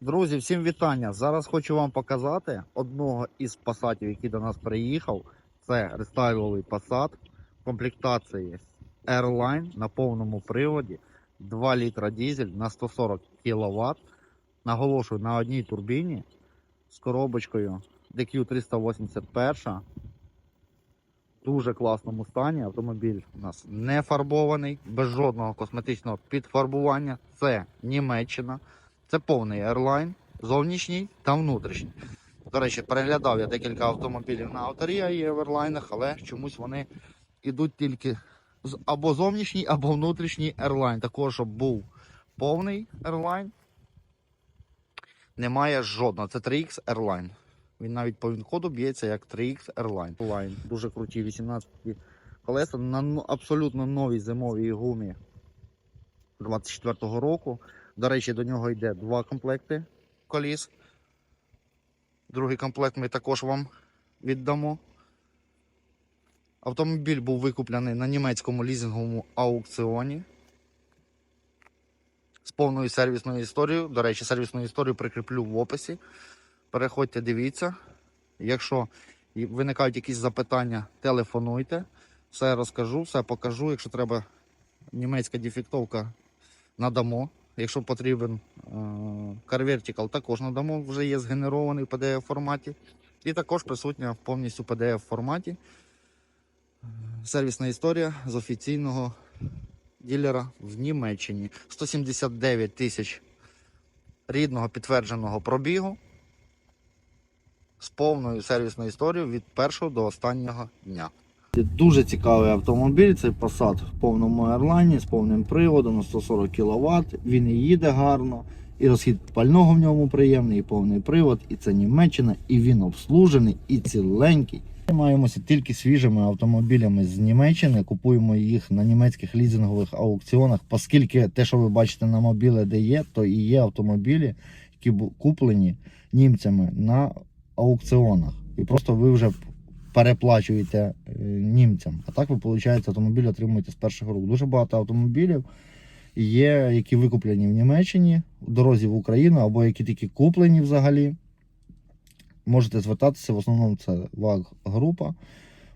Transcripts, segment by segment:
Друзі, всім вітання! Зараз хочу вам показати одного із пасатів, який до нас приїхав. Це рестайловий Passat комплектації Airline на повному приводі. 2 літра дизель на 140 кВт. Наголошую на одній турбіні з коробочкою DQ381. В дуже класному стані. Автомобіль у нас не фарбований, без жодного косметичного підфарбування. Це Німеччина. Це повний Airline, зовнішній та внутрішній. До речі, переглядав я декілька автомобілів на авторія в Airline, але чомусь вони йдуть тільки або зовнішній, або внутрішній Airline. Також, щоб був повний Airline, немає жодного. Це 3X Airline. Він навіть по він-коду б'ється як 3X Airline. Airline. Дуже круті 18 колеса на ну- абсолютно новій зимовій гумі 24-го року. До речі, до нього йде два комплекти коліс. Другий комплект ми також вам віддамо. Автомобіль був викуплений на німецькому лізинговому аукціоні з повною сервісною історією. До речі, сервісну історію прикріплю в описі. Переходьте, дивіться. Якщо виникають якісь запитання, телефонуйте. Все розкажу, все покажу. Якщо треба німецька дефектовка, надамо. Якщо потрібен е, Car Vertical, також надамо, вже є згенерований в PDF форматі. І також присутня повністю в PDF форматі. Е, Сервісна історія з офіційного ділера в Німеччині. 179 тисяч рідного підтвердженого пробігу з повною сервісною історією від першого до останнього дня. Дуже цікавий автомобіль, цей Passat в повному Airline з повним приводом на 140 кВт. Він і їде гарно, і розхід пального в ньому приємний, і повний привод, і це Німеччина, і він обслужений, і ціленький. Ми маємося тільки свіжими автомобілями з Німеччини. Купуємо їх на німецьких лізингових аукціонах, оскільки те, що ви бачите на мобіле, де є, то і є автомобілі, які куплені німцями на аукціонах. І просто ви вже переплачуєте е, німцям. А так ви, виходить, автомобіль отримуєте з перших рук. Дуже багато автомобілів є, які викуплені в Німеччині, в дорозі в Україну, або які тільки куплені взагалі. Можете звертатися, в основному це ВАГ-група.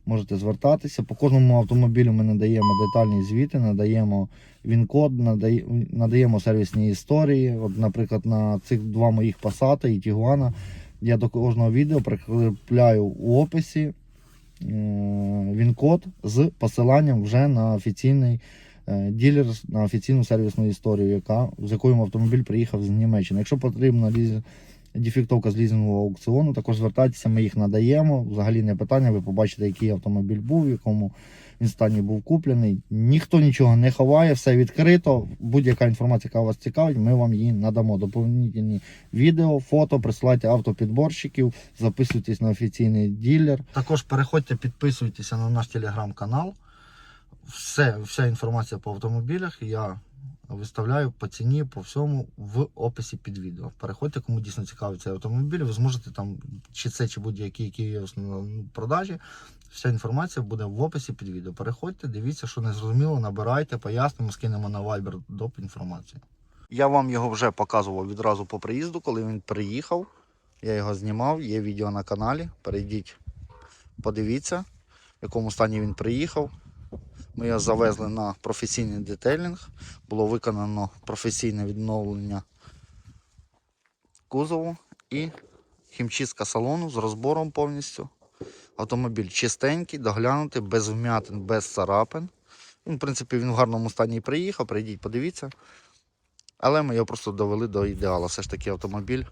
Можете звертатися. По кожному автомобілю ми надаємо детальні звіти, надаємо він-код, надає- надаємо сервісні історії. От, наприклад, на цих два моїх пасата і Тігуана я до кожного відео прикріпляю у описі він-код з посиланням вже на офіційний е, ділер, на офіційну сервісну історію, яка, з якою автомобіль приїхав з Німеччини. Якщо потрібна ліз... дефектовка з лізингового аукціону, також звертайтеся, ми їх надаємо. Взагалі не питання, ви побачите, який автомобіль був, в якому він стані був куплений. Ніхто нічого не ховає, все відкрито. Будь-яка інформація, яка вас цікавить, ми вам її надамо. Доповнительні відео, фото, присилайте автопідборщиків, записуйтесь на офіційний ділер. Також переходьте, підписуйтеся на наш телеграм-канал. Все, вся інформація по автомобілях я виставляю по ціні, по всьому в описі під відео. Переходьте, кому дійсно цікавий цей автомобіль. Ви зможете там, чи це, чи будь-які, які є в продажі. Вся інформація буде в описі під відео. Переходьте, дивіться, що не зрозуміло, набирайте, пояснимо, скинемо на Viber доп. інформацію. Я вам його вже показував відразу по приїзду, коли він приїхав. Я його знімав, є відео на каналі. Перейдіть, подивіться, в якому стані він приїхав. Ми його завезли на професійний детейлінг. Було виконано професійне відновлення кузову і хімчистка салону з розбором повністю. Автомобіль чистенький, доглянутий, без вмятин, без царапин. Він, в принципі, він в гарному стані приїхав, прийдіть, подивіться. Але ми його просто довели до ідеалу. Все ж таки автомобіль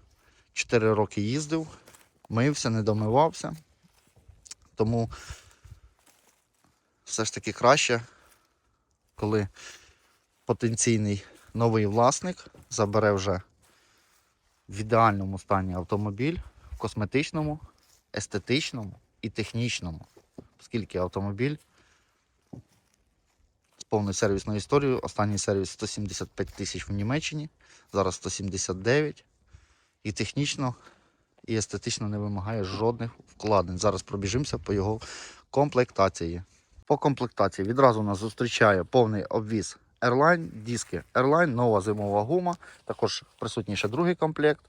4 роки їздив, мився, не домивався. Тому все ж таки краще, коли потенційний новий власник забере вже в ідеальному стані автомобіль, в косметичному, естетичному і технічному, оскільки автомобіль з повною сервісною історією, останній сервіс 175 тисяч в Німеччині, зараз 179. І технічно, і естетично не вимагає жодних вкладень. Зараз пробіжимося по його комплектації. По комплектації відразу нас зустрічає повний обвіз Airline, диски Airline, нова зимова гума. Також присутній ще другий комплект.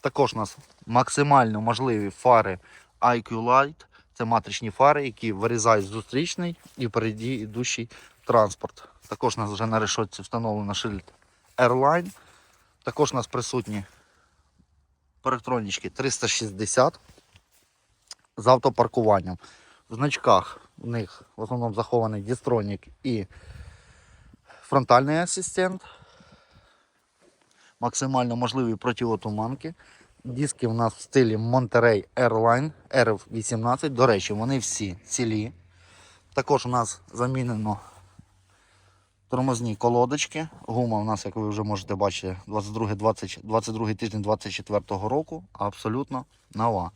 Також у нас максимально можливі фари IQ Light. Це матричні фари, які вирізають зустрічний і впереді йдущий транспорт. Також у нас вже на решетці встановлено шильд Airline. Також у нас присутні парктронічки 360 з автопаркуванням. В значках у них в основному захований дістронік і фронтальний асистент. Максимально можливі противотуманки. Диски у нас в стилі Monterey Airline RF18. До речі, вони всі цілі. Також у нас замінено тормозні колодочки. Гума у нас, як ви вже можете бачити, 22, 20, 22 тиждень 24 року. Абсолютно нова.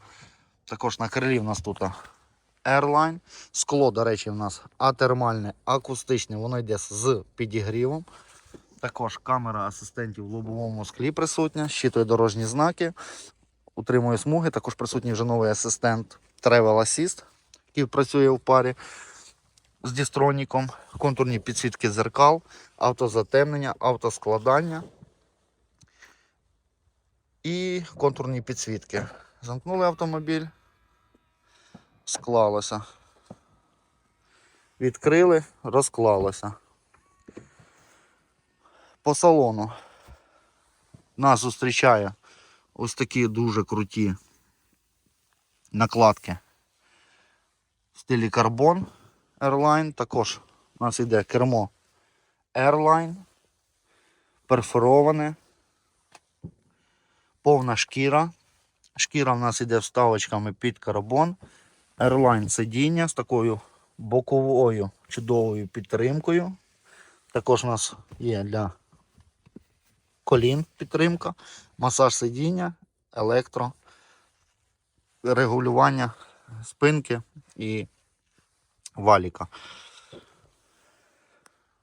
Також на крилі в нас тут Airline. Скло, до речі, у нас атермальне, акустичне, воно йде з підігрівом. Також камера асистентів в лобовому склі присутня, щитує дорожні знаки, утримує смуги. Також присутній вже новий асистент Travel Assist, який працює в парі з дістроніком, контурні підсвітки зеркал, автозатемнення, автоскладання і контурні підсвітки. Замкнули автомобіль, склалося. Відкрили, розклалося. По салону нас зустрічає ось такі дуже круті накладки в стилі карбон Airline. Також у нас йде кермо Airline, перфороване, повна шкіра. Шкіра в нас йде вставочками під карбон. Airline сидіння з такою боковою чудовою підтримкою. Також у нас є для колін підтримка, масаж сидіння, електро, регулювання спинки і валіка.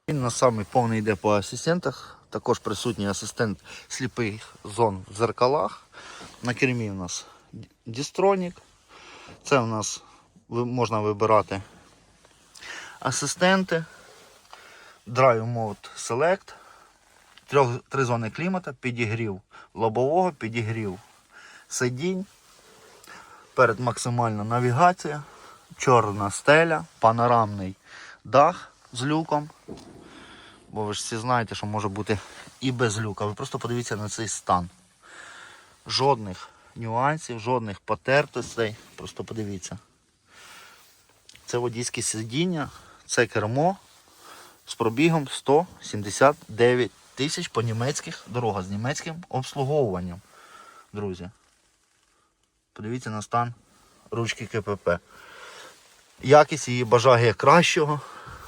Він на самий повний йде по асистентах. Також присутній асистент сліпих зон в зеркалах. На кермі у нас дістронік. Це у нас можна вибирати асистенти. Drive Mode Select. Трьох, три зони клімата, підігрів лобового, підігрів сидінь. Перед максимальна навігація, чорна стеля, панорамний дах з люком. Бо ви ж всі знаєте, що може бути і без люка. Ви просто подивіться на цей стан. Жодних нюансів, жодних потертостей. Просто подивіться. Це водійське сидіння, це кермо з пробігом 179 тисяч по німецьких дорогах з німецьким обслуговуванням. Друзі. Подивіться на стан ручки КПП. Якість її бажає кращого.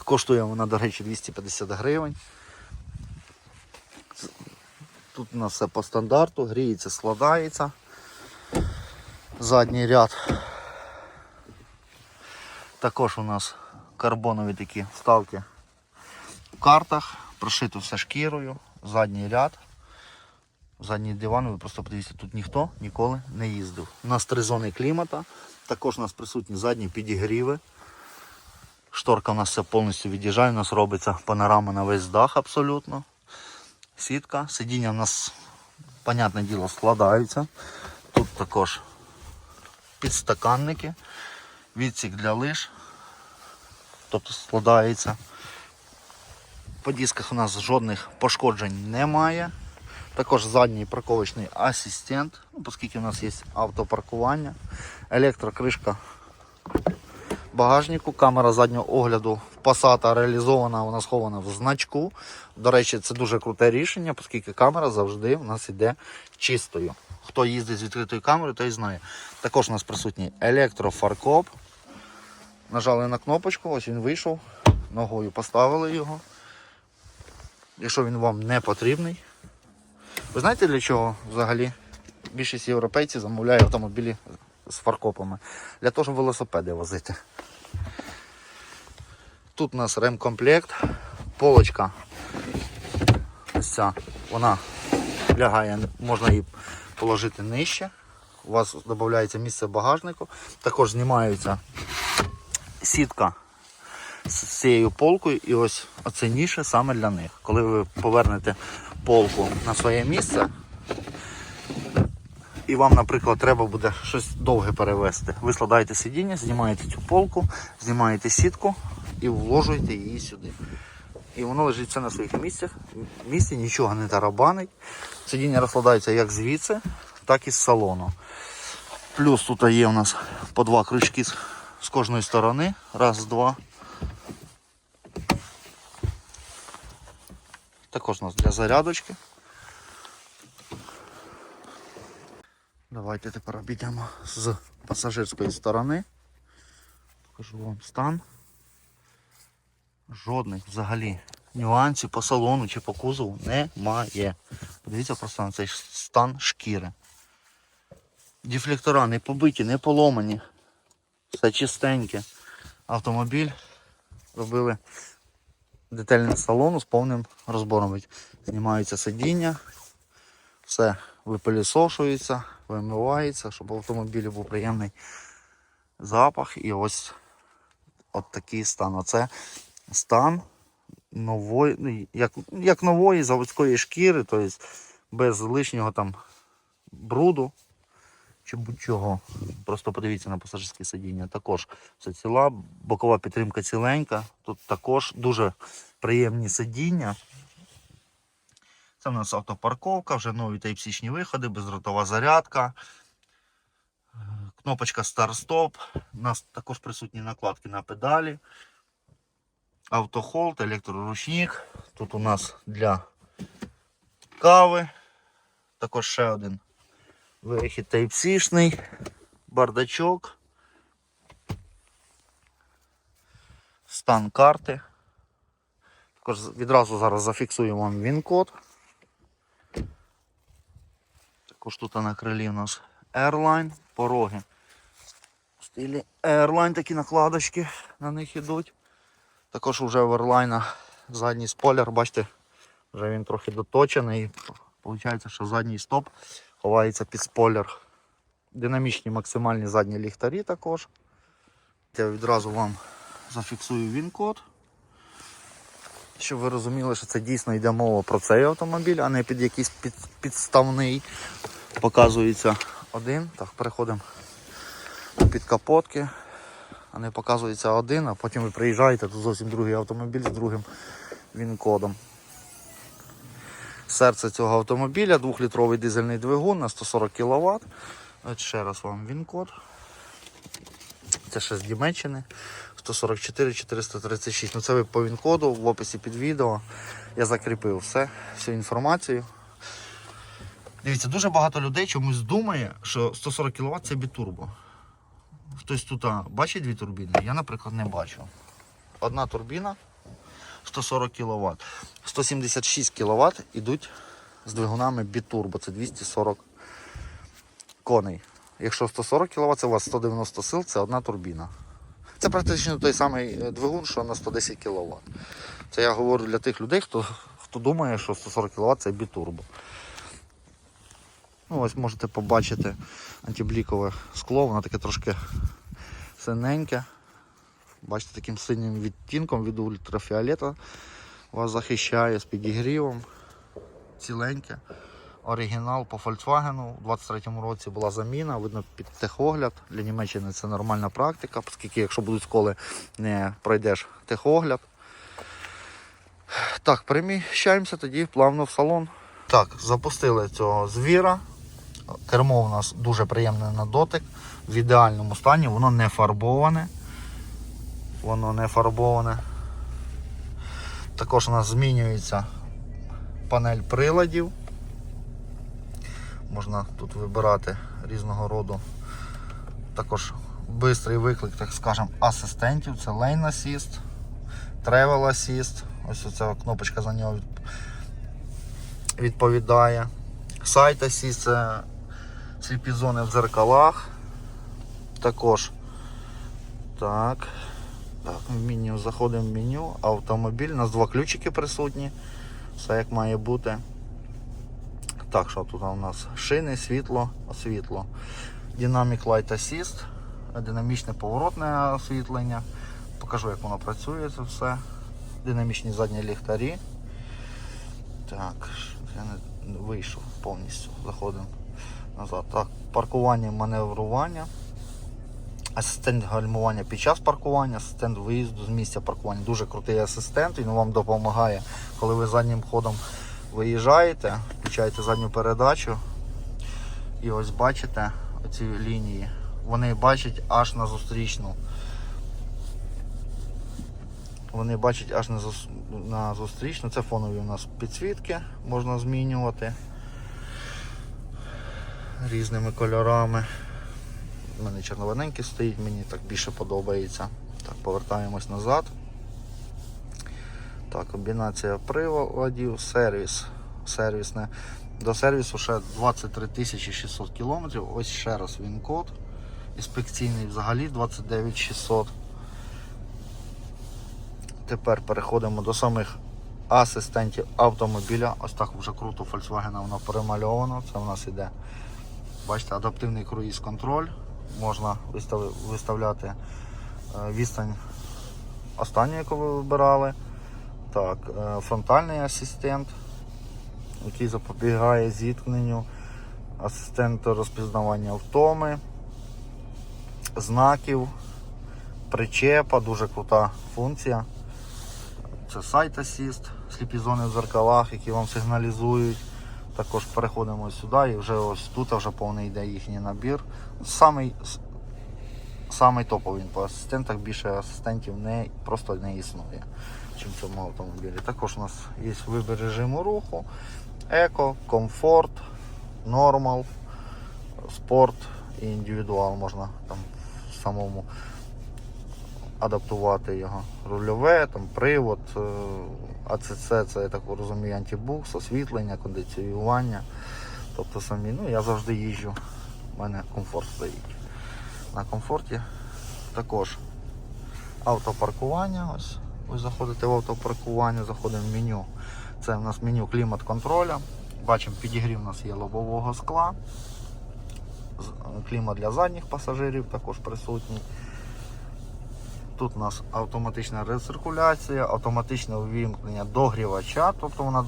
Коштує вона, до речі, 250 гривень. Тут у нас все по стандарту, гріється, складається. Задній ряд. Також у нас карбонові такі вставки в картах, прошито все шкірою, задній ряд. Задній диван, ви просто подивіться, тут ніхто ніколи не їздив. У нас три зони клімата, також у нас присутні задні підігріви. Шторка у нас все повністю від'їжджає, у нас робиться панорама на весь дах абсолютно. Сітка, сидіння у нас, понятне діло, складаються. Тут також підстаканники, відсік для лиж, тобто складається. По дисках у нас жодних пошкоджень немає. Також задній парковочний асистент, ну, оскільки у нас є автопаркування, електрокришка багажнику, камера заднього огляду в Passat реалізована, вона схована в значку. До речі, це дуже круте рішення, оскільки камера завжди у нас йде чистою. Хто їздить з відкритою камерою, той знає. Також у нас присутній електрофаркоп. Нажали на кнопочку, ось він вийшов, ногою поставили його. Якщо він вам не потрібний. Ви знаєте для чого взагалі більшість європейців замовляє автомобілі з фаркопами? Для того, щоб велосипеди возити. Тут у нас ремкомплект, полочка. Ось ця, вона лягає, можна її положити нижче. У вас додається місце багажнику. Також знімається сітка з цією полкою, і ось оце ніше саме для них. Коли ви повернете полку на своє місце, і вам, наприклад, треба буде щось довге перевезти. Ви складаєте сидіння, знімаєте цю полку, знімаєте сітку і вложуєте її сюди. І воно лежить все на своїх місцях. Місці нічого не тарабанить. Сидіння розкладається як звідси, так і з салону. Плюс тут є у нас по два крючки з, кожної сторони. Раз, два. Також у нас для зарядочки. Давайте тепер обійдемо з пасажирської сторони. Покажу вам стан. Жодних взагалі нюансів по салону чи по кузову немає. Подивіться просто на цей стан шкіри. Дефлектора не побиті, не поломані. Все чистеньке. Автомобіль робили детальний салону з повним розбором. Знімаються сидіння, все випилісошується, вимивається, щоб в автомобілі був приємний запах. І ось от такий стан. Оце стан нової, ну, як, як нової заводської шкіри, тобто без лишнього там бруду чи будь-чого. Просто подивіться на пасажирське сидіння. Також все ціла, бокова підтримка ціленька. Тут також дуже приємні сидіння. Це в нас автопарковка, вже нові тайпсічні виходи, бездротова зарядка. Кнопочка старт-стоп. У нас також присутні накладки на педалі. Автохолд, електроручник. Тут у нас для кави. Також ще один вихід тайпсішний, бардачок. Стан карти. Також відразу зараз зафіксуємо вам він-код. Також тут на крилі у нас Airline, пороги. В стилі Airline такі накладочки на них ідуть. Також вже в Airline задній спойлер, бачите, вже він трохи доточений. Виходить, що задній стоп ховається під спойлер. Динамічні максимальні задні ліхтарі також. Я відразу вам зафіксую він-код. Щоб ви розуміли, що це дійсно йде мова про цей автомобіль, а не під якийсь під, підставний. Показується один. Так, переходимо під капотки. А не показується один, а потім ви приїжджаєте, тут зовсім другий автомобіль з другим він-кодом. Серце цього автомобіля, 2-літровий дизельний двигун на 140 кВт. Ще раз вам він-код. Це ще з Німеччини. 144 436. Ну це ви по він-коду в описі під відео. Я закріпив все, всю інформацію. Дивіться, дуже багато людей чомусь думає, що 140 кВт це бітурбо. Хтось тут бачить дві турбіни? Я, наприклад, не бачу. Одна турбіна 140 кВт. 176 кВт йдуть з двигунами бітурбо, це 240 коней. Якщо 140 кВт, це у вас 190 сил, це одна турбіна. Це практично той самий е, двигун, що на 110 кВт. Це я говорю для тих людей, хто, хто думає, що 140 кВт це бітурбо. Ну, ось можете побачити антиблікове скло, воно таке трошки синеньке. Бачите, таким синім відтінком від ультрафіолета вас захищає з підігрівом. Ціленьке. Оригінал по Volkswagen у 23-му році була заміна, видно під техогляд. Для Німеччини це нормальна практика, оскільки якщо будуть сколи, не пройдеш техогляд. Так, переміщаємося тоді плавно в салон. Так, запустили цього звіра. Кермо у нас дуже приємне на дотик. В ідеальному стані, воно не фарбоване. Воно не фарбоване. Також у нас змінюється панель приладів. Можна тут вибирати різного роду. Також швидкий виклик, так скажемо, асистентів. Це Lane Assist, Travel Assist. Ось оця кнопочка за нього відповідає. Сайт Assist це сліпі зони в дзеркалах. Також так. Так, в меню заходимо в меню, автомобіль, у нас два ключики присутні. Все як має бути. Так, що тут у нас? Шини, світло, світло. Dynamic Light Assist, динамічне поворотне освітлення, покажу, як воно працює це все. Динамічні задні ліхтарі. Так, я не вийшов повністю. Заходимо назад. Так, паркування, маневрування. Асистент гальмування під час паркування, асистент виїзду з місця паркування. Дуже крутий асистент, він вам допомагає, коли ви заднім ходом виїжджаєте, включаєте задню передачу. І ось бачите оці лінії. Вони бачать аж на зустрічну. Вони бачать аж на, зустрічну. Це фонові у нас підсвітки, можна змінювати різними кольорами. У мене червоненький стоїть, мені так більше подобається. Так, повертаємось назад. Так, комбінація приладів, сервіс. Сервісне. До сервісу ще 23 600 кілометрів. Ось ще раз він код. Інспекційний взагалі 29 600. Тепер переходимо до самих асистентів автомобіля. Ось так вже круто Volkswagen воно перемальовано. Це у нас іде. Бачите, адаптивний круїз контроль. Можна виставляти е, відстань останню, яку ви вибирали. Так, е, фронтальний асистент, який запобігає зіткненню, асистент розпізнавання втоми, знаків, причепа, дуже крута функція. Це сайт Assist, сліпі зони в зеркалах, які вам сигналізують. Також переходимо сюди і вже ось тут вже повний йде їхній набір. Самий, самий топовий по асистентах, більше асистентів не, просто не існує, чим в цьому автомобілі. Також у нас є вибір режиму руху, еко, комфорт, нормал, спорт і індивідуал можна там самому адаптувати його. Рульове, там привод, е, АЦЦ, це я так розумію, антибукс, освітлення, кондиціювання. Тобто самі, ну я завжди їжджу, у мене комфорт стоїть. На комфорті також автопаркування. Ось ви заходите в автопаркування, заходимо в меню. Це у нас меню клімат-контроля. Бачимо, підігрів у нас є лобового скла. Клімат для задніх пасажирів також присутній. Тут у нас автоматична рециркуляція, автоматичне увімкнення догрівача, тобто вона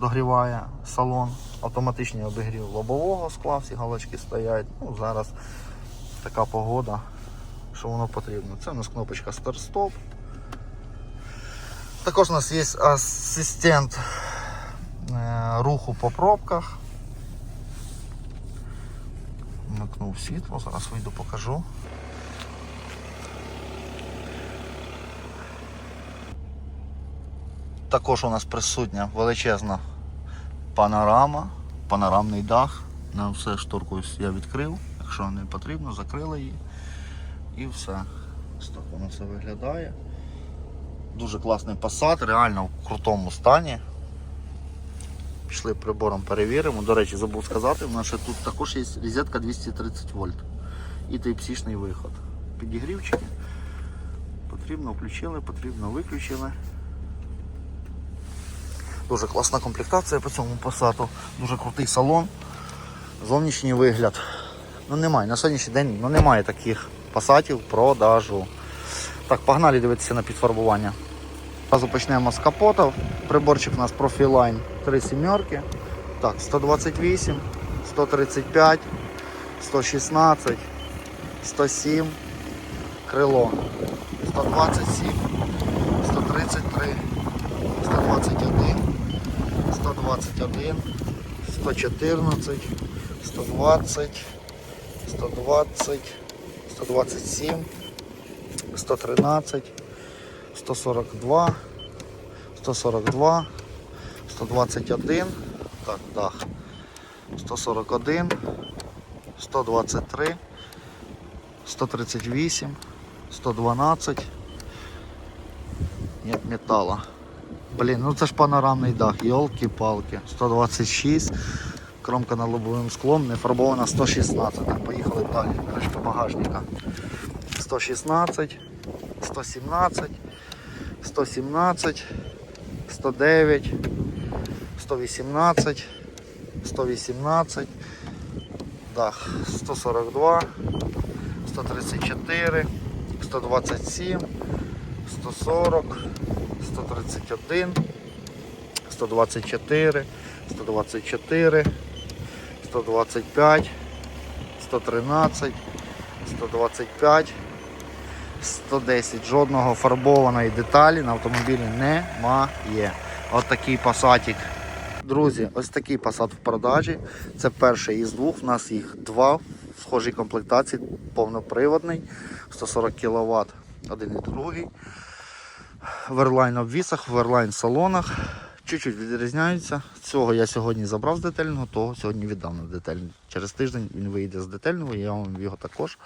догріває салон, автоматичний обігрів лобового скла, всі галочки стоять. Ну, зараз така погода, що воно потрібно. Це у нас кнопочка старт-стоп. Також у нас є асистент е, руху по пробках. Вмикнув світло, зараз вийду покажу. Також у нас присутня величезна панорама, панорамний дах. На все шторку я відкрив. Якщо не потрібно, закрили її. І все. Ось так воно все виглядає. Дуже класний Passat, реально в крутому стані. Пішли прибором перевіримо. До речі, забув сказати, у нас ще тут також є розетка 230 вольт і Type-C-шний виход. Підігрівчики. Потрібно включили, потрібно виключили. Дуже класна комплектація по цьому Passat. Дуже крутий салон. Зовнішній вигляд. Ну немає. На сьогоднішній день ну, немає таких пасатів продажу. Так, погнали дивитися на підфарбування. Зразу почнемо з капота. Приборчик у нас Profiline 3 сімерки. Так, 128, 135, 116, 107, крило, 127, 133, 121, 121, 114, 120, 120, 127, 113, 142, 142, 121, так, дах, 141, 123, 138, 112, нет металла. Блін, ну це ж панорамний дах, йолки-палки. 126, кромка над лобовим склом, не фарбована 116. Так, поїхали далі. Кришка багажника. 116, 117, 117, 109, 118, 118, дах 142, 134, 127, 140, 131, 124, 124, 125, 113, 125, 110. Жодного фарбованої деталі на автомобілі немає. От такий пасатик. Друзі, ось такий Passat в продажі. Це перший із двох. У нас їх два в схожій комплектації, повноприводний, 140 кВт, один і другий. Верлайн обвісах, верлайн салонах. Чуть-чуть відрізняються. Цього я сьогодні забрав з детельного, того сьогодні віддав на детельний. Через тиждень він вийде з детельного, я вам його також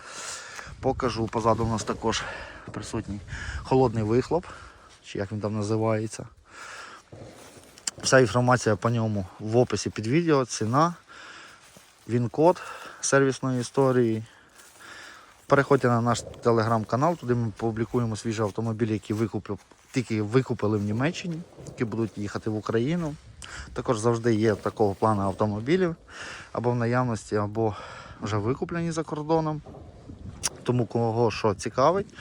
покажу. Позаду у нас також присутній холодний вихлоп, чи як він там називається. Вся інформація по ньому в описі під відео, ціна, він-код сервісної історії. Переходьте на наш телеграм-канал, туди ми публікуємо свіжі автомобілі, які викупили, тільки викупили в Німеччині, які будуть їхати в Україну. Також завжди є такого плану автомобілів або в наявності, або вже викуплені за кордоном. Тому кого що цікавить,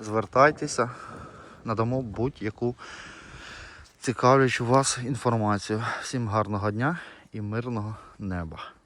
звертайтеся, надамо будь-яку цікавлячу вас інформацію. Всім гарного дня і мирного неба.